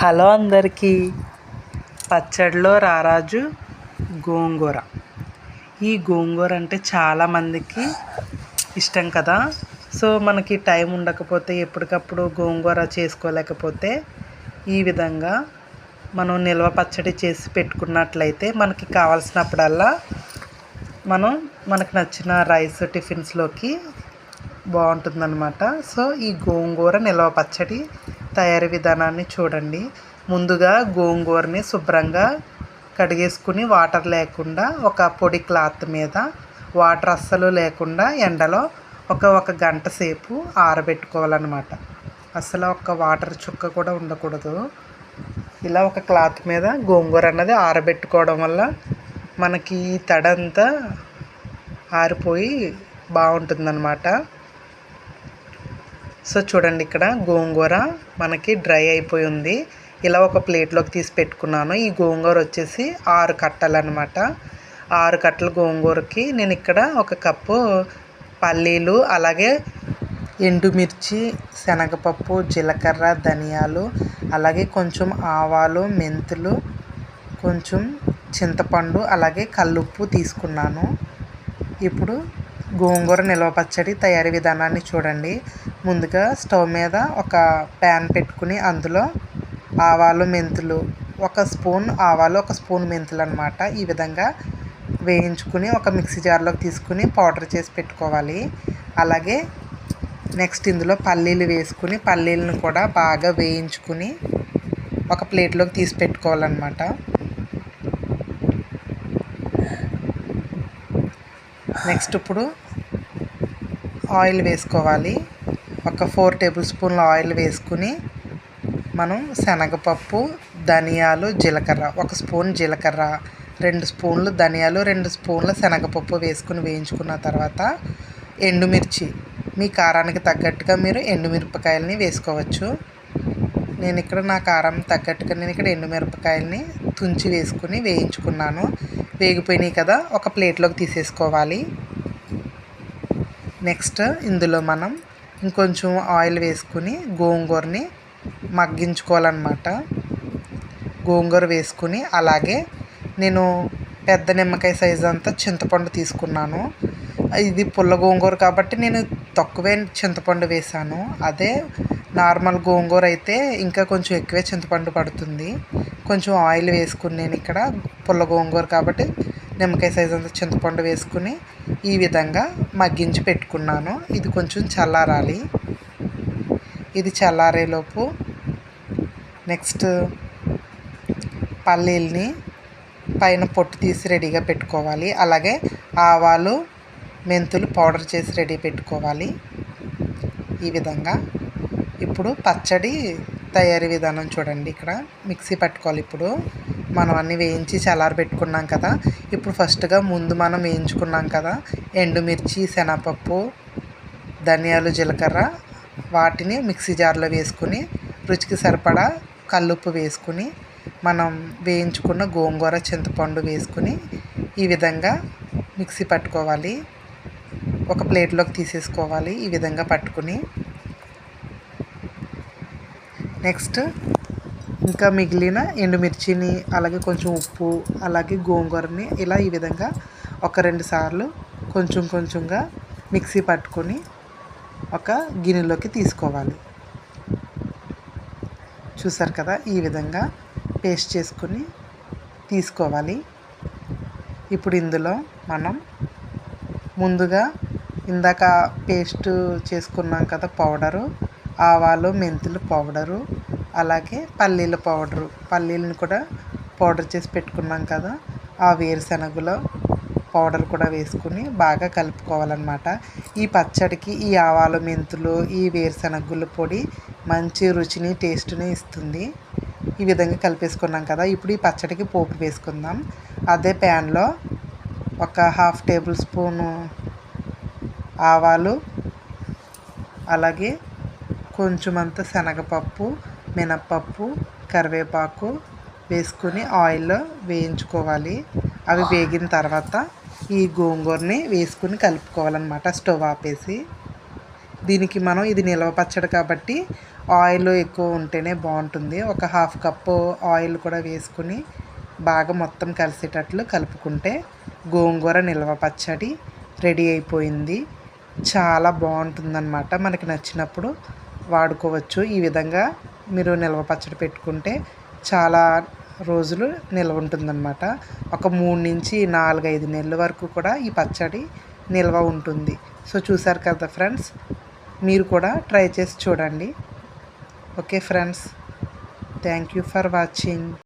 Hello అందరికీ. పచ్చడిలో రారాజు గోంగూర. ఈ గోంగూర అంటే చాలామందికి ఇష్టం కదా. సో మనకి టైం ఉండకపోతే ఎప్పటికప్పుడు గోంగూర చేసుకోలేకపోతే ఈ విధంగా మనం నిల్వ పచ్చడి చేసి పెట్టుకున్నట్లయితే మనకి కావాల్సినప్పుడల్లా మనం మనకు నచ్చిన రైస్ టిఫిన్స్లోకి బాగుంటుందన్నమాట. సో ఈ గోంగూర నిల్వ పచ్చడి తయారీ విధానాన్ని చూడండి. ముందుగా గోంగూరని శుభ్రంగా కడిగేసుకుని వాటర్ లేకుండా ఒక పొడి క్లాత్ మీద వాటర్ అస్సలు లేకుండా ఎండలో ఒక ఒక గంట సేపు ఆరబెట్టుకోవాలన్నమాట. అసలు ఒక వాటర్ చుక్క కూడా ఉండకూడదు. ఇలా ఒక క్లాత్ మీద గోంగూర అన్నది ఆరబెట్టుకోవడం వల్ల మనకి ఈ తడంతా ఆరిపోయి బాగుంటుందన్నమాట. సో చూడండి ఇక్కడ గోంగూర మనకి డ్రై అయిపోయి ఉంది. ఇలా ఒక ప్లేట్లోకి తీసి పెట్టుకున్నాను. ఈ గోంగూర వచ్చేసి ఆరు కట్టలనమాట ఆరు కట్టల గోంగూరకి నేను ఇక్కడ ఒక కప్పు పల్లీలు అలాగే ఎండుమిర్చి శనగపప్పు జీలకర్ర ధనియాలు అలాగే కొంచెం ఆవాలు మెంతులు కొంచెం చింతపండు అలాగే కల్లుప్పు తీసుకున్నాను. ఇప్పుడు గోంగూర నిల్వ పచ్చడి తయారీ విధానాన్ని చూడండి. ముందుగా స్టవ్ మీద ఒక ప్యాన్ పెట్టుకుని అందులో ఆవాలు మెంతులు ఒక స్పూన్ ఆవాలు ఒక స్పూన్ మెంతులు అనమాట ఈ విధంగా వేయించుకుని ఒక మిక్సీ జార్లోకి తీసుకుని పౌడర్ చేసి పెట్టుకోవాలి. అలాగే నెక్స్ట్ ఇందులో పల్లీలు వేసుకుని పల్లీలను కూడా బాగా వేయించుకుని ఒక ప్లేట్లోకి తీసి పెట్టుకోవాలన్నమాట. నెక్స్ట్ ఇప్పుడు ఆయిల్ వేసుకోవాలి. ఒక ఫోర్ టేబుల్ స్పూన్ల ఆయిల్ వేసుకుని మనం శనగపప్పు ధనియాలు జీలకర్ర. ఒక స్పూన్ జీలకర్ర రెండు స్పూన్లు ధనియాలు రెండు స్పూన్ల శనగపప్పు వేసుకుని వేయించుకున్న తర్వాత ఎండుమిర్చి. మీ కారానికి తగ్గట్టుగా మీరు ఎండుమిరపకాయలని వేసుకోవచ్చు. నేను ఇక్కడ నా కారం తగ్గట్టుగా నేను ఇక్కడ ఎండుమిరపకాయలని తుంచి వేసుకుని వేయించుకున్నాను. వేగిపోయినాయి కదా ఒక ప్లేట్లోకి తీసేసుకోవాలి. నెక్స్ట్ ఇందులో మనం ఇంకొంచెం ఆయిల్ వేసుకుని గోంగూరని మగ్గించుకోవాలన్నమాట. గోంగూర వేసుకుని అలాగే నేను పెద్ద నిమ్మకాయ సైజు అంతా చింతపండు తీసుకున్నాను. ఇది పుల్ల గోంగూర కాబట్టి నేను తక్కువే చింతపండు వేసాను. అదే నార్మల్ గోంగూర అయితే ఇంకా కొంచెం ఎక్కువే చింతపండు పడుతుంది. కొంచెం ఆయిల్ వేసుకుని నేను ఇక్కడ పుల్ల గోంగూర కాబట్టి నిమ్మకాయ సైజ్ అంత చింతపండు వేసుకుని ఈ విధంగా మగ్గించి పెట్టుకున్నాను. ఇది కొంచెం చల్లారాలి. ఇది చల్లారేలోపు నెక్స్ట్ పల్లీల్ని పైన పొట్టు తీసి రెడీగా పెట్టుకోవాలి. అలాగే ఆవాలు మెంతులు పౌడర్ చేసి రెడీ పెట్టుకోవాలి. ఈ విధంగా. ఇప్పుడు పచ్చడి తయారీ విధానం చూడండి. ఇక్కడ మిక్సీ పట్టుకోవాలి ఇప్పుడు. మనం అన్నీ వేయించి చల్లారి పెట్టుకున్నాం కదా. ఇప్పుడు ఫస్ట్గా ముందు మనం వేయించుకున్నాం కదా. ఎండుమిర్చి శనగపప్పు ధనియాలు జీలకర్ర వాటిని మిక్సీ జార్లో వేసుకుని రుచికి సరిపడా కల్లుప్పు వేసుకుని మనం వేయించుకున్న గోంగూర చింతపండు వేసుకుని ఈ విధంగా మిక్సీ పట్టుకోవాలి. ఒక ప్లేట్లోకి తీసేసుకోవాలి ఈ విధంగా పట్టుకుని. నెక్స్ట్ ఇంకా మిగిలిన ఎండుమిర్చిని అలాగే కొంచెం ఉప్పు అలాగే గోంగూరని ఇలా ఈ విధంగా ఒక రెండు సార్లు కొంచెం కొంచెంగా మిక్సీ పట్టుకొని ఒక గిన్నెలోకి తీసుకోవాలి. చూసారు కదా ఈ విధంగా పేస్ట్ చేసుకొని తీసుకోవాలి. ఇప్పుడు ఇందులో మనం ముందుగా ఇందాక పేస్ట్ చేసుకున్నాం కదా పౌడరు ఆవాలు మెంతులు పౌడరు అలాగే పల్లీల పౌడరు. పల్లీలను కూడా పౌడర్ చేసి పెట్టుకున్నాం కదా. ఆ వేరుశనగలో పౌడర్ కూడా వేసుకుని బాగా కలుపుకోవాలన్నమాట. ఈ పచ్చడికి ఈ ఆవాలు మెంతులు ఈ వేరుశనగుల పొడి మంచి రుచిని టేస్ట్ని ఇస్తుంది. ఈ విధంగా కలిపేసుకున్నాం కదా. ఇప్పుడు ఈ పచ్చడికి పోపు వేసుకుందాం. అదే ప్యాన్లో ఒక హాఫ్ టేబుల్ స్పూను ఆవాలు అలాగే కొంచెం శనగపప్పు మినప్పప్పు కరివేపాకు వేసుకుని ఆయిల్లో వేయించుకోవాలి. అవి వేగిన తర్వాత ఈ గోంగూరని వేసుకుని కలుపుకోవాలన్నమాట స్టవ్ ఆపేసి. దీనికి మనం ఇది నిల్వ పచ్చడి కాబట్టి ఆయిల్ ఎక్కువ ఉంటేనే బాగుంటుంది. ఒక హాఫ్ కప్పు ఆయిల్ కూడా వేసుకుని బాగా మొత్తం కలిసేటట్లు కలుపుకుంటే గోంగూర నిల్వ పచ్చడి రెడీ అయిపోయింది. చాలా బాగుంటుందన్నమాట. మనకి నచ్చినప్పుడు వాడుకోవచ్చు. ఈ విధంగా మీరు నిల్వ పచ్చడి పెట్టుకుంటే చాలా రోజులు నిల్వ ఉంటుందన్నమాట. ఒక మూడు నుంచి నాలుగైదు నెలల వరకు కూడా ఈ పచ్చడి నిల్వ ఉంటుంది. సో చూసారు కదా ఫ్రెండ్స్? మీరు కూడా ట్రై చేసి చూడండి. Okay friends? Thank you for watching.